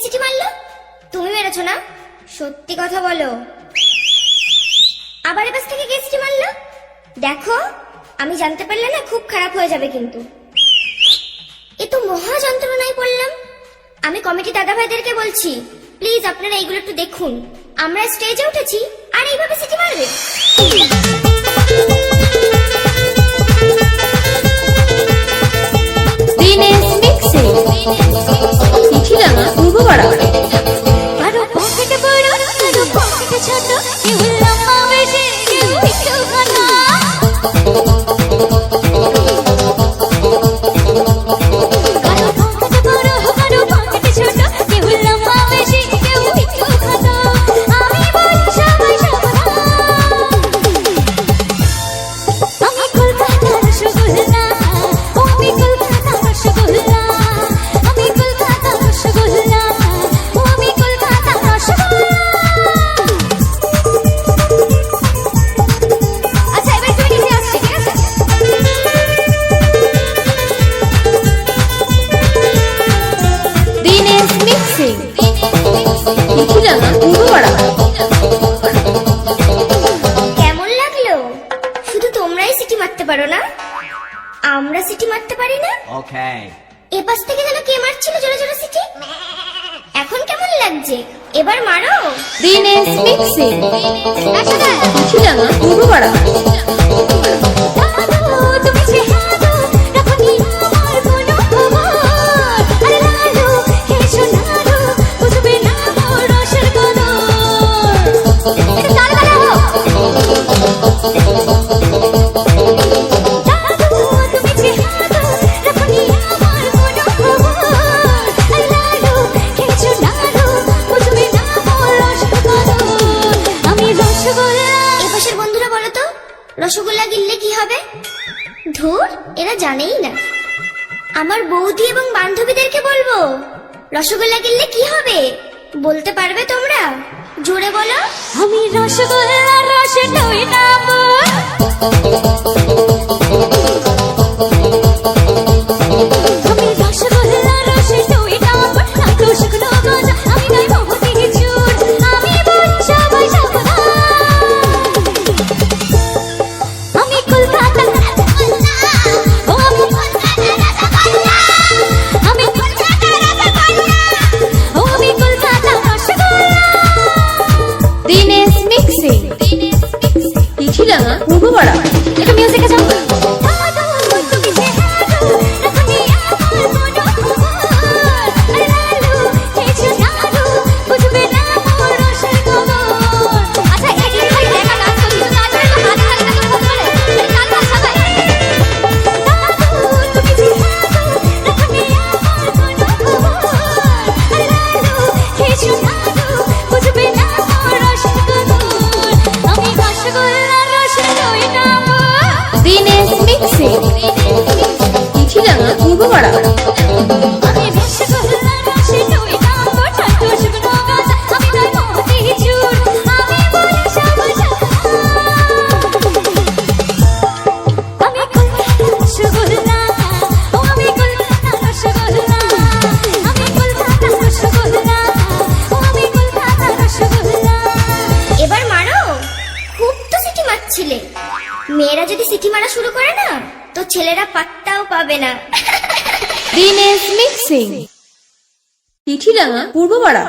কে মারলো? তুমি মেরেছো না? সত্যি কথা বলো। আবার এপাশ থেকে কে সিটি মারলো? দেখো, আমি জানতে পারলে না খুব খারাপ হয়ে যাবে কিন্তু। এ তো মহা যন্ত্রণায় পড়লাম। আমি কমিটি দাদা ভাইদেরকে বলছি, প্লিজ আপনারা এইগুলো একটু দেখুন। আমরা স্টেজে উঠেছি, আর এইভাবে সিটি মারবে। দিনেশ মিক্সিং কেমন লাগল? শুধু তোমরাই সিটি মারতে পারো না? আমরা সিটি মারতে পারি না. এপাশ থেকে যেন কে মারছিল জোরে জোরে সিটি? এখন কেমন লাগছে? এবার মারো। দিনেশ মিক্সিং একসাথে চিঠিরাঙা পূর্বপাড়া দাদু রসগোল্লা গিললে কি হবে? ধুর, এরা জানেই না। আমার বৌদি এবং বান্ধবীদেরকে বলব, রসগোল্লা গিললে কি হবে? বলতে পারবে তোমরা? জোরে বলো। আমি রসগোল্লা রসে নাম সিটি মারছিলে। মেয়েরা যদি সিটি মারা শুরু করে না তো ছেলেরা পাত্তাও পাবে না। দিনেশ মিক্সিং চিঠিরাঙা পূর্বপাড়া